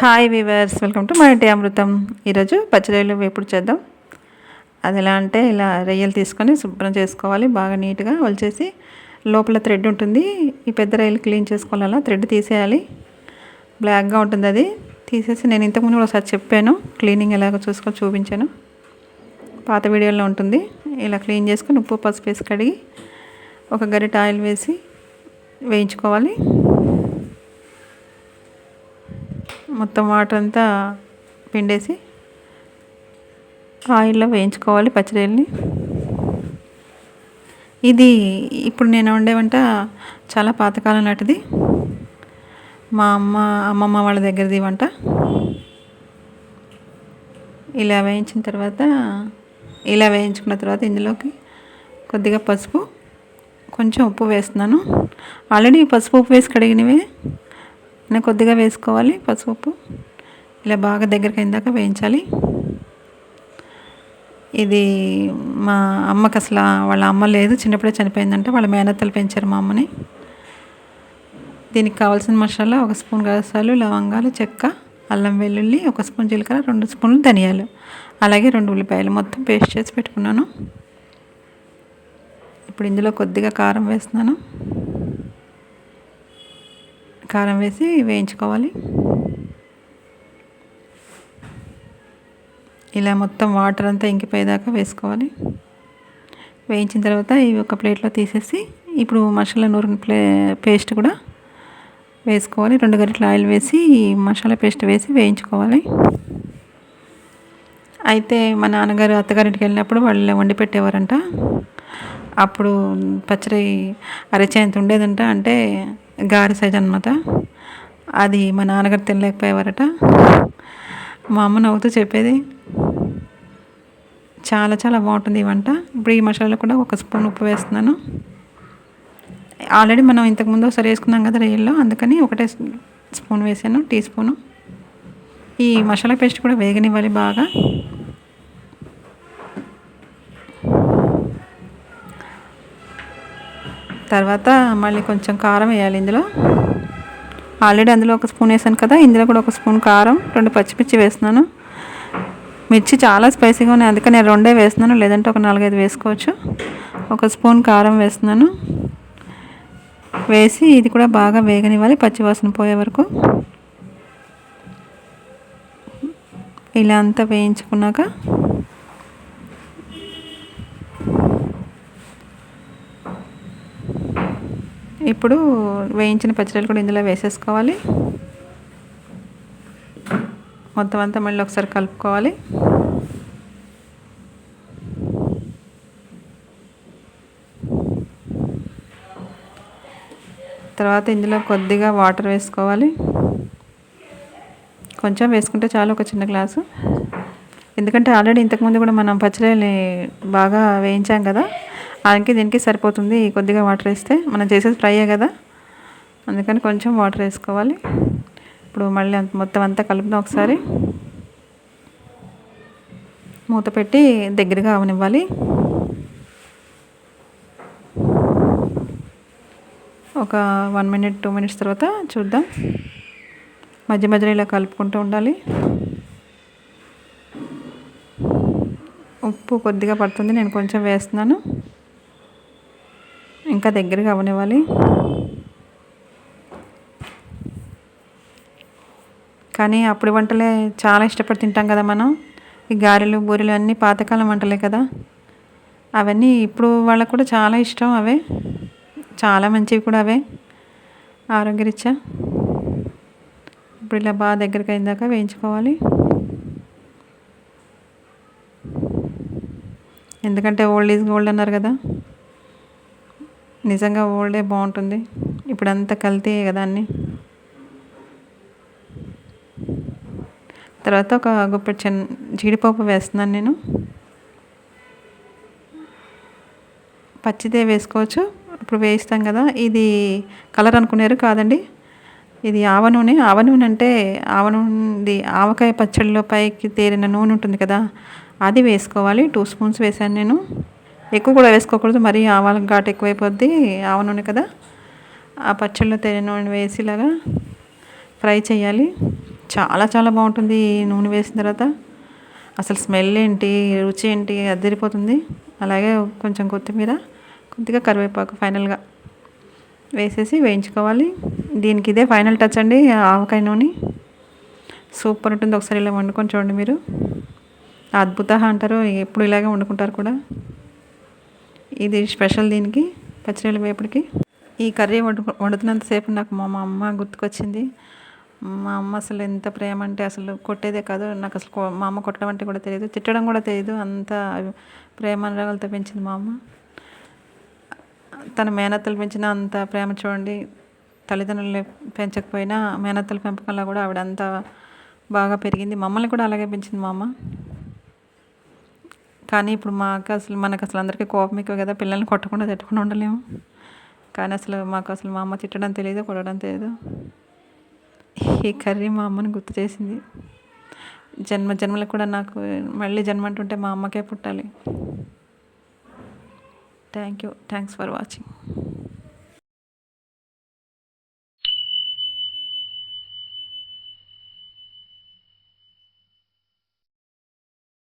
Hi weavers welcome to మా ఇంటి అమృతం ఈరోజు పచ్చిరొయ్యలు వేపుడు చేద్దాం. అది ఎలా అంటే ఇలా రొయ్యలు తీసుకొని శుభ్రం చేసుకోవాలి. బాగా నీట్గా వలిచేసి లోపల థ్రెడ్ ఉంటుంది. ఈ పెద్ద రొయ్యలు క్లీన్ చేసుకోవాలి అలా థ్రెడ్ తీసేయాలి. బ్లాక్గా ఉంటుంది అది. తీసేసి నేను ఇంతకుముందు కూడా ఒకసారి చెప్పాను. క్లీనింగ్ ఎలాగో చూసుకొని చూపించాను. పాత వీడియోలో ఉంటుంది. ఇలా క్లీన్ చేసుకొని ఉప్పు పసుపు వేసి కడిగి ఒక గరిట ఆయిల్ వేసి వేయించుకోవాలి. మొత్తం వాటర్ అంతా పిండేసి ఆయిల్లో వేయించుకోవాలి పచ్చడిని ఇది ఇప్పుడు నేను వండే వంట చాలా పాతకాలం నాటిది మా అమ్మ అమ్మమ్మ వాళ్ళ దగ్గరది వంట. ఇలా వేయించిన తర్వాత ఇలా వేయించుకున్న తర్వాత ఇందులోకి కొద్దిగా పసుపు కొంచెం ఉప్పు వేస్తున్నాను. ఆల్రెడీ పసుపు ఉప్పు వేసి కడిగినవే. నేను కొద్దిగా వేసుకోవాలి పసుపు ఇలా బాగా దగ్గరికి అయిందాక వేయించాలి. ఇది మా అమ్మకి అసలు వాళ్ళ అమ్మ లేదు. చిన్నప్పుడే చనిపోయిందంటే. వాళ్ళ మేనత్తలు పెంచారు మా అమ్మని. దీనికి కావాల్సిన మసాలా ఒక స్పూన్ గసాలు లవంగాలు చెక్క అల్లం వెల్లుల్లి ఒక స్పూన్ జీలకర్ర రెండు స్పూన్లు ధనియాలు. అలాగే రెండు ఉల్లిపాయలు. మొత్తం పేస్ట్ చేసి పెట్టుకున్నాను. ఇప్పుడు ఇందులో కొద్దిగా కారం వేస్తున్నాను. కారం వేసి వేయించుకోవాలి. ఇలా మొత్తం వాటర్ అంతా ఇంకిపోయేదాకా వేసుకోవాలి. వేయించిన తర్వాత ఇవి ఒక ప్లేట్లో తీసేసి ఇప్పుడు మసాలా నూరిన ప్లే పేస్ట్ కూడా వేసుకోవాలి. రెండు గరిటల ఆయిల్ వేసి మసాలా పేస్ట్ వేసి వేయించుకోవాలి. అయితే మా నాన్నగారు అత్తగారింటికి వెళ్ళినప్పుడు వాళ్ళు వండి పెట్టేవారంట. అప్పుడు పచ్చడి అరచేంత ఉండేదంట. అంటే గారి సైజ్ అనమాట అది మా నాన్నగారు తినలేకపోయేవారట. మా అమ్మ నవ్వుతూ చెప్పేది చాలా చాలా బాగుంటుంది ఈ వంట. ఇప్పుడు ఈ మసాలా కూడా ఒక స్పూన్ ఉప్పు వేస్తున్నాను. ఆల్రెడీ మనం ఇంతకుముందు ఒకసారి వేసుకున్నాం కదా రొయ్యల్లో అందుకని ఒకటే స్పూన్ వేసాను టీ స్పూను. ఈ మసాలా పేస్ట్ కూడా వేగనివ్వాలి బాగా. తర్వాత మళ్ళీ కొంచెం కారం వేయాలి ఇందులో. ఆల్రెడీ అందులో ఒక స్పూన్ వేసాను కదా ఇందులో కూడా ఒక స్పూన్ కారం రెండు పచ్చిమిర్చి వేస్తున్నాను. మిర్చి చాలా స్పైసీగా ఉన్నాయి అందుకని నేను రెండే వేస్తున్నాను లేదంటే ఒక నాలుగైదు వేసుకోవచ్చు. ఒక స్పూన్ కారం వేస్తున్నాను. వేసి ఇది కూడా బాగా వేగనివ్వాలి పచ్చివాసన పోయే వరకు. ఇలా అంతా వేయించుకున్నాక ఇప్పుడు వేయించిన పచ్చడిలు కూడా ఇందులో వేసేసుకోవాలి. మొత్తం అంతా మళ్ళీ ఒకసారి కలుపుకోవాలి. తర్వాత ఇందులో కొద్దిగా వాటర్ వేసుకోవాలి. కొంచెం వేసుకుంటే చాలు ఒక చిన్న గ్లాసు. ఎందుకంటే ఆల్రెడీ ఇంతకుముందు కూడా మనం పచ్చడిని బాగా వేయించాం కదా. దానికి దీనికి సరిపోతుంది. కొద్దిగా వాటర్ వేస్తే మనం చేసేది ఫ్రైయే కదా. అందుకని కొంచెం వాటర్ వేసుకోవాలి. ఇప్పుడు మళ్ళీ మొత్తం అంతా కలుపుదాం ఒకసారి. మూత పెట్టి దగ్గరగా అవనివ్వాలి. ఒక వన్ మినిట్ టూ మినిట్స్ తర్వాత చూద్దాం. మధ్య మధ్యలో ఇలా కలుపుకుంటూ ఉండాలి. ఉప్పు కొద్దిగా పడుతుంది. నేను కొంచెం వేస్తున్నాను. ఇంకా దగ్గరగా అవనివ్వాలి. కానీ అప్పుడు వంటలే చాలా ఇష్టపడి తింటాం కదా మనం. ఈ గారెలు బూరెలు అన్నీ పాతకాలం వంటలే కదా. అవన్నీ ఇప్పుడు వాళ్ళకు కూడా చాలా ఇష్టం అవే. చాలా మంచివి కూడా అవే. ఆరోగ్యరీత్యా. ఇప్పుడు ఇలా బాగా దగ్గరికి అయిందాక వేయించుకోవాలి. ఎందుకంటే ఓల్డ్ ఈజ్ గోల్డ్ అన్నారు కదా. నిజంగా ఓల్డే బాగుంటుంది. ఇప్పుడు అంతా కల్తీ కదా అన్నీ. తర్వాత ఒక గుప్పెడు చిన్న జీడిపప్పు వేస్తున్నాను నేను. పచ్చిదే వేసుకోవచ్చు. ఇప్పుడు వేయిస్తాం కదా. ఇది కలర్ అనుకున్నారు కాదండి. ఇది ఆవ నూనె. ఆవ నూనె అంటే ఆవ నూనె ఆవకాయ పచ్చడిలో పైకి తేరిన నూనె ఉంటుంది కదా. అది వేసుకోవాలి. టూ స్పూన్స్ వేసాను నేను. ఎక్కువ కూడా వేసుకోకూడదు. మరీ ఆవాల ఘాటు ఎక్కువైపోద్ది. ఆవ నూనె కదా. ఆ పచ్చళ్ళలో తేనె నూనె వేసి ఇలాగా ఫ్రై చేయాలి. చాలా చాలా బాగుంటుంది ఈ నూనె వేసిన తర్వాత. అసలు స్మెల్ ఏంటి రుచి ఏంటి అద్దరిపోతుంది. అలాగే కొంచెం కొత్తిమీర కొద్దిగా కరివేపాకు ఫైనల్గా వేసేసి వేయించుకోవాలి. దీనికి ఇదే ఫైనల్ టచ్ అండి ఆవకాయ నూనె. సూపర్ ఉంటుంది. ఒకసారి ఇలా వండుకొని చూడండి మీరు. అద్భుత అంటారు. ఎప్పుడు ఇలాగే వండుకుంటారు కూడా. ఇది స్పెషల్ దీనికి పచ్చిరొయ్యల వేపుడికి ఈ కర్రీ వండు వండుతున్నంతసేపు నాకు మా మా అమ్మ గుర్తుకొచ్చింది. మా అమ్మ అసలు ఎంత ప్రేమ అంటే అసలు కొట్టేదే కాదు. నాకు అసలు మా అమ్మ కొట్టడం అంటే కూడా తెలియదు. తిట్టడం కూడా తెలియదు. అంత ప్రేమ అనురాగాలతో పెంచింది మా అమ్మ. తన మేనత్తలు పెంచిన అంత ప్రేమ చూడండి. తల్లిదండ్రులు పెంచకపోయినా మేనత్తల పెంపకంలో కూడా ఆవిడ అంత బాగా పెరిగింది. మమ్మల్ని కూడా అలాగే పెంచింది మా అమ్మ. కానీ ఇప్పుడు మాకు అసలు మనకు అసలు అందరికీ కోపం ఎక్కువ కదా పిల్లల్ని కొట్టకుండా తిట్టకుండా ఉండలేము. కానీ అసలు మాకు అసలు మా అమ్మ తిట్టడం తెలియదు కొట్టడం తెలియదు. ఈ కర్రీ మా అమ్మని గుర్తు చేసింది. జన్మ జన్మలకు కూడా నాకు మళ్ళీ జన్మ అంటుంటే మా అమ్మకే పుట్టాలి. Thank you thanks for watching